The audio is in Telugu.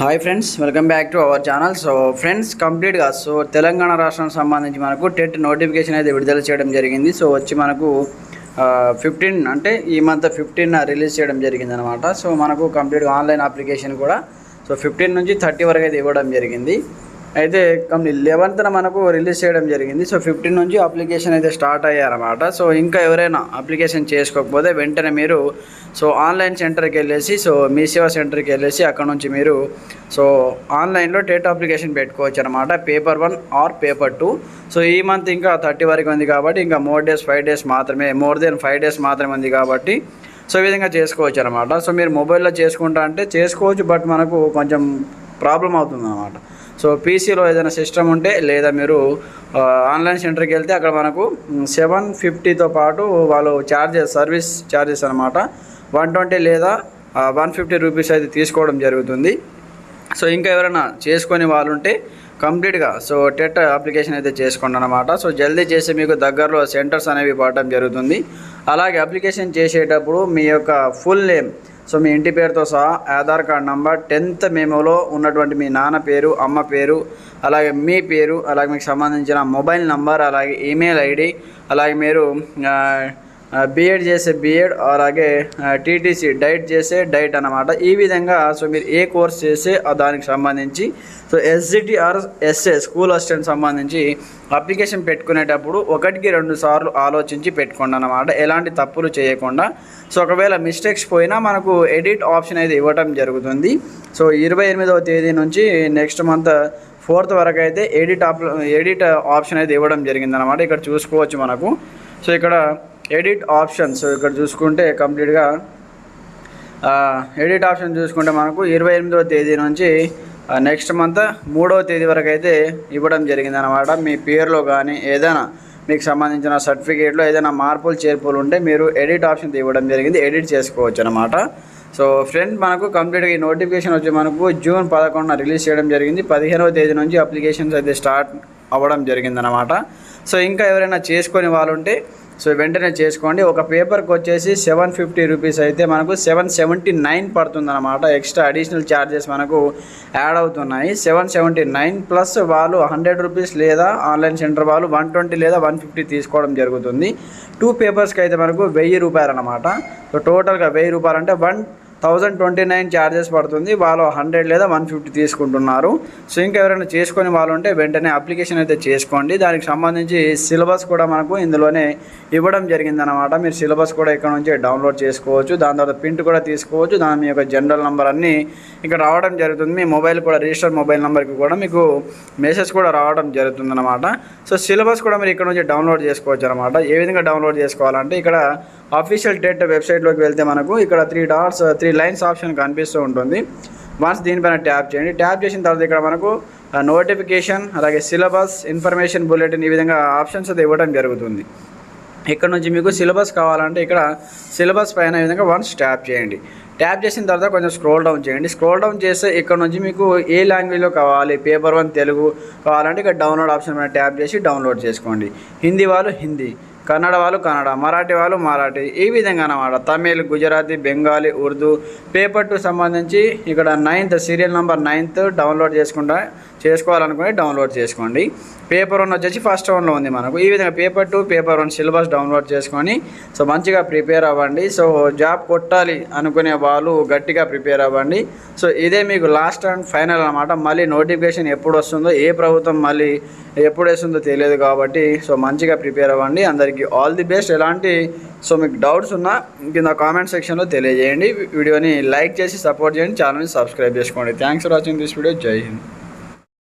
Hi friends welcome back to our channel so friends కంప్లీట్గా సో తెలంగాణ రాష్ట్రానికి సంబంధించి మనకు టెట్ నోటిఫికేషన్ అయితే విడుదల చేయడం జరిగింది. సో వచ్చి మనకు ఫిఫ్టీన్ అంటే ఈ మంత్ ఫిఫ్టీన్ రిలీజ్ చేయడం జరిగింది అనమాట సో మనకు కంప్లీట్గా ఆన్లైన్ అప్లికేషన్ కూడా. సో ఫిఫ్టీన్ నుంచి థర్టీ వరకు అయితే ఇవ్వడం జరిగింది. అయితే లెవెన్త్న మనకు రిలీజ్ చేయడం జరిగింది. సో ఫిఫ్టీన్ నుంచి అప్లికేషన్ అయితే స్టార్ట్ అయ్యారన్నమాట. సో ఇంకా ఎవరైనా అప్లికేషన్ చేసుకోకపోతే వెంటనే మీరు సో ఆన్లైన్ సెంటర్కి వెళ్ళేసి సో మీ సేవా సెంటర్కి వెళ్ళేసి అక్కడ నుంచి మీరు సో ఆన్లైన్లో టెట్ అప్లికేషన్ పెట్టుకోవచ్చు అనమాట paper one or paper two so ఈ మంత్ ఇంకా థర్టీ వరకు ఉంది కాబట్టి ఇంకా మోర్ డేస్ ఫైవ్ డేస్ మాత్రమే మోర్ దెన్ ఫైవ్ డేస్ మాత్రమే ఉంది కాబట్టి సో ఈ విధంగా చేసుకోవచ్చు అనమాట సో మీరు మొబైల్లో చేసుకుంటా అంటే చేసుకోవచ్చు బట్ మనకు కొంచెం ప్రాబ్లం అవుతుంది అనమాట సో పీసీలో ఏదైనా సిస్టమ్ ఉంటే లేదా మీరు ఆన్లైన్ సెంటర్కి వెళ్తే అక్కడ మనకు సెవెన్ ఫిఫ్టీతో పాటు వాళ్ళు ఛార్జెస్ సర్వీస్ ఛార్జెస్ అనమాట వన్ ట్వంటీ లేదా వన్ ఫిఫ్టీ రూపీస్ అయితే తీసుకోవడం జరుగుతుంది. సో ఇంకా ఎవరైనా చేసుకొని వాళ్ళు ఉంటే కంప్లీట్గా సో టెట్ అప్లికేషన్ అయితే చేసుకోండి అనమాట సో జల్దీ చేసి మీకు దగ్గరలో సెంటర్స్ అనేవి పడటం జరుగుతుంది. అలాగే అప్లికేషన్ చేసేటప్పుడు మీ యొక్క ఫుల్ నేమ్ సో మీ ఇంటి పేరుతో సహా ఆధార్ కార్డ్ నంబర్ టెన్త్ మేమోలో ఉన్నటువంటి మీ నాన్న పేరు అమ్మ పేరు అలాగే మీ పేరు అలాగే మీకు సంబంధించిన మొబైల్ నంబర్ అలాగే ఈమెయిల్ ఐడి అలాగే మీరు బీఎడ్ చేసే బీఎడ్ అలాగే టీటీసీ డైట్ చేసే డైట్ అన్నమాట. ఈ విధంగా సో మీరు ఏ కోర్స్ చేసే దానికి సంబంధించి so SGT or SA school assistant సంబంధించి అప్లికేషన్ పెట్టుకునేటప్పుడు ఒకటికి రెండు సార్లు ఆలోచించి పెట్టుకోండి అనమాట ఎలాంటి తప్పులు చేయకుండా. సో ఒకవేళ మిస్టేక్స్ పోయినా మనకు ఎడిట్ ఆప్షన్ అయితే ఇవ్వటం జరుగుతుంది. సో ఇరవై ఎనిమిదవ తేదీ నుంచి నెక్స్ట్ మంత్ ఫోర్త్ వరకు అయితే ఎడిట్ ఆప్ ఎడిట్ ఆప్షన్ అయితే ఇవ్వడం జరిగిందనమాట ఇక్కడ చూసుకోవచ్చు మనకు. సో ఇక్కడ ఎడిట్ ఆప్షన్ సో ఇక్కడ చూసుకుంటే కంప్లీట్గా ఎడిట్ ఆప్షన్ చూసుకుంటే మనకు ఇరవై ఎనిమిదవ తేదీ నుంచి నెక్స్ట్ మంత్ మూడవ తేదీ వరకు అయితే ఇవ్వడం జరిగిందనమాట మీ పేరులో కానీ ఏదైనా మీకు సంబంధించిన సర్టిఫికేట్లో ఏదైనా మార్పులు చేర్పులు ఉంటే మీరు ఎడిట్ ఆప్షన్ ఇవ్వడం జరిగింది. ఎడిట్ చేసుకోవచ్చు అనమాట సో ఫ్రెండ్ మనకు కంప్లీట్గా ఈ నోటిఫికేషన్ వచ్చి మనకు జూన్ పదకొండున రిలీజ్ చేయడం జరిగింది. పదిహేనవ తేదీ నుంచి అప్లికేషన్స్ అయితే స్టార్ట్ అవ్వడం జరిగిందనమాట సో ఇంకా ఎవరైనా చేసుకొని వాళ్ళు ఉంటే సో వెంటనే చేసుకోండి. ఒక పేపర్కి వచ్చేసి సెవెన్ ఫిఫ్టీ రూపీస్ అయితే మనకు సెవెన్ సెవెంటీ నైన్ పడుతుందన్నమాట. ఎక్స్ట్రా అడిషనల్ ఛార్జెస్ మనకు యాడ్ అవుతున్నాయి. సెవెన్ సెవెంటీ నైన్ ప్లస్ వాళ్ళు హండ్రెడ్ రూపీస్ లేదా ఆన్లైన్ సెంటర్ వాళ్ళు వన్ ట్వంటీ లేదా వన్ ఫిఫ్టీ తీసుకోవడం జరుగుతుంది. టూ పేపర్స్కి అయితే మనకు వెయ్యి రూపాయలు అనమాట సో టోటల్గా వెయ్యి రూపాయలు అంటే one thousand twenty nine charges పడుతుంది. వాళ్ళు హండ్రెడ్ లేదా వన్ ఫిఫ్టీ తీసుకుంటున్నారు. సో ఇంకా ఎవరైనా చేసుకొని వాళ్ళు ఉంటే వెంటనే అప్లికేషన్ అయితే చేసుకోండి. దానికి సంబంధించి సిలబస్ కూడా మనకు ఇందులోనే ఇవ్వడం జరిగిందనమాట మీరు సిలబస్ కూడా ఇక్కడ నుంచి డౌన్లోడ్ చేసుకోవచ్చు. దాని తర్వాత ప్రింట్ కూడా తీసుకోవచ్చు. దాని మీ యొక్క జనరల్ నెంబర్ అన్నీ ఇక్కడ రావడం జరుగుతుంది. మీ మొబైల్ కూడా రిజిస్టర్ మొబైల్ నెంబర్కి కూడా మీకు మెసేజ్ కూడా రావడం జరుగుతుంది అనమాట సో సిలబస్ కూడా మీరు ఇక్కడ నుంచి డౌన్లోడ్ చేసుకోవచ్చు అనమాట ఏ విధంగా డౌన్లోడ్ చేసుకోవాలంటే ఇక్కడ అఫీషియల్ డేట్ వెబ్సైట్లోకి వెళ్తే మనకు ఇక్కడ three dots three lines option కనిపిస్తూ ఉంటుంది. వన్స్ దీనిపైన ట్యాప్ చేయండి. ట్యాప్ చేసిన తర్వాత ఇక్కడ మనకు నోటిఫికేషన్ అలాగే సిలబస్ ఇన్ఫర్మేషన్ బులెటిన్ ఈ విధంగా ఆప్షన్స్ అయితే ఇవ్వడం జరుగుతుంది. ఇక్కడ నుంచి మీకు సిలబస్ కావాలంటే ఇక్కడ సిలబస్ పైన ఈ విధంగా వన్స్ ట్యాప్ చేయండి. ట్యాప్ చేసిన తర్వాత కొంచెం స్క్రోల్ డౌన్ చేయండి. స్క్రోల్ డౌన్ చేస్తే ఇక్కడ నుంచి మీకు ఏ లాంగ్వేజ్లో కావాలి పేపర్ వన్ తెలుగు కావాలంటే ఇక్కడ డౌన్లోడ్ ఆప్షన్ పైన ట్యాప్ చేసి డౌన్లోడ్ చేసుకోండి. హిందీ వాళ్ళు హిందీ. కన్నడ వాళ్ళు కన్నడ మరాఠీ వాళ్ళు మరాఠీ. ఈ విధంగా అన్నమాట. తమిళ్ గుజరాతీ బెంగాలీ ఉర్దూ పేపర్ టు సంబంధించి ఇక్కడ ninth serial number ninth download చేసుకుంటా చేసుకోవాలనుకుని డౌన్లోడ్ చేసుకోండి. పేపర్ వన్ వచ్చేసి ఫస్ట్ వన్లో ఉంది మనకు. ఈ విధంగా paper two paper one syllabus download చేసుకొని సో మంచిగా ప్రిపేర్ అవ్వండి. సో జాబ్ కొట్టాలి అనుకునే వాళ్ళు గట్టిగా ప్రిపేర్ అవ్వండి. సో ఇదే మీకు లాస్ట్ అండ్ ఫైనల్ అనమాట మళ్ళీ నోటిఫికేషన్ ఎప్పుడు వస్తుందో ఏ ప్రభుత్వం మళ్ళీ ఎప్పుడు వేస్తుందో తెలియదు కాబట్టి సో మంచిగా ప్రిపేర్ అవ్వండి. అందరికీ అందరికీ ఆల్ ది బెస్ట్ ఎలాంటి సో మీకు డౌట్స్ ఉన్నా కింద కామెంట్ సెక్షన్లో తెలియజేయండి. వీడియోని లైక్ చేసి సపోర్ట్ చేయండి. ఛానల్ని సబ్స్క్రైబ్ చేసుకోండి. Thanks for watching this video జై హింద్.